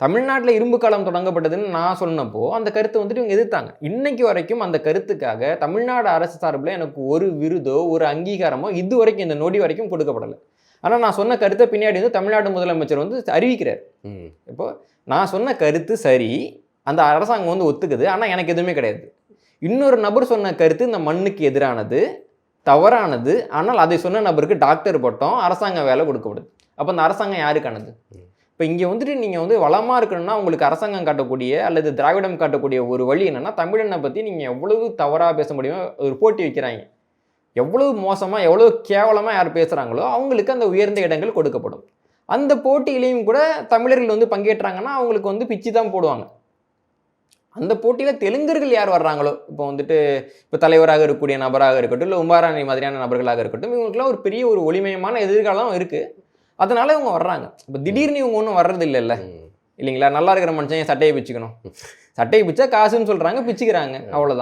தமிழ்நாட்டில் இரும்பு காலம் தொடங்கப்பட்டதுன்னு நான் சொன்னப்போ அந்த கருத்தை வந்துட்டு இவங்க எதிர்த்தாங்க. இன்னைக்கு வரைக்கும் அந்த கருத்துக்காக தமிழ்நாடு அரசு சார்பில் எனக்கு ஒரு விருதோ ஒரு அங்கீகாரமோ இது வரைக்கும் இந்த நொடி வரைக்கும் கொடுக்கப்படலை. ஆனால் நான் சொன்ன கருத்தை பின்னாடி வந்து தமிழ்நாடு முதலமைச்சர் வந்து அறிவிக்கிறார். ம். இப்போ நான் சொன்ன கருத்து சரி அந்த அரசாங்கம் வந்து ஒத்துக்குது ஆனால் எனக்கு எதுவுமே கிடையாது. இன்னொரு நபர் சொன்ன கருத்து இந்த மண்ணுக்கு எதிரானது தவறானது ஆனால் அதை சொன்ன நபருக்கு டாக்டர் பட்டம் அரசாங்க வேலை கொடுக்கப்படுது. அப்போ அந்த அரசாங்கம் யாருக்கானது? இப்போ இங்கே வந்துட்டு நீங்கள் வந்து வளமாக இருக்கணும்னா உங்களுக்கு அரசாங்கம் காட்டக்கூடிய அல்லது திராவிடம் காட்டக்கூடிய ஒரு வழி என்னென்னா தமிழனை பற்றி நீங்கள் எவ்வளவு தவறாக பேச முடியுமோ ஒரு போட்டி வைக்கிறாங்க. எவ்வளவு மோசமாக எவ்வளவு கேவலமாக யார் பேசுகிறாங்களோ அவங்களுக்கு அந்த உயர்ந்த இடங்கள் கொடுக்கப்படும். அந்த போட்டியிலையும் கூட தமிழர்கள் வந்து பங்கேற்றாங்கன்னா அவங்களுக்கு வந்து பிச்சு தான் போடுவாங்க. அந்த போட்டியில் தெலுங்கர்கள் யார் வர்றாங்களோ இப்போ வந்துட்டு இப்போ தலைவராக இருக்கக்கூடிய நபராக இருக்கட்டும் இல்லை உமாராணி மாதிரியான நபர்களாக இருக்கட்டும் இவங்களுக்குலாம் ஒரு பெரிய ஒரு ஒளிமயமான எதிர்காலம் இருக்குது அதனால இவங்க வர்றாங்க. இப்போ திடீர்னு இவங்க ஒன்றும் வர்றது இல்லைல்ல. இல்லைங்களா? நல்லா இருக்கிற மனுஷன் சட்டையை பிச்சுக்கணும்? சட்டையை பிச்சா காசுன்னு சொல்கிறாங்க பிச்சுக்கிறாங்க. அவ்வளோதான்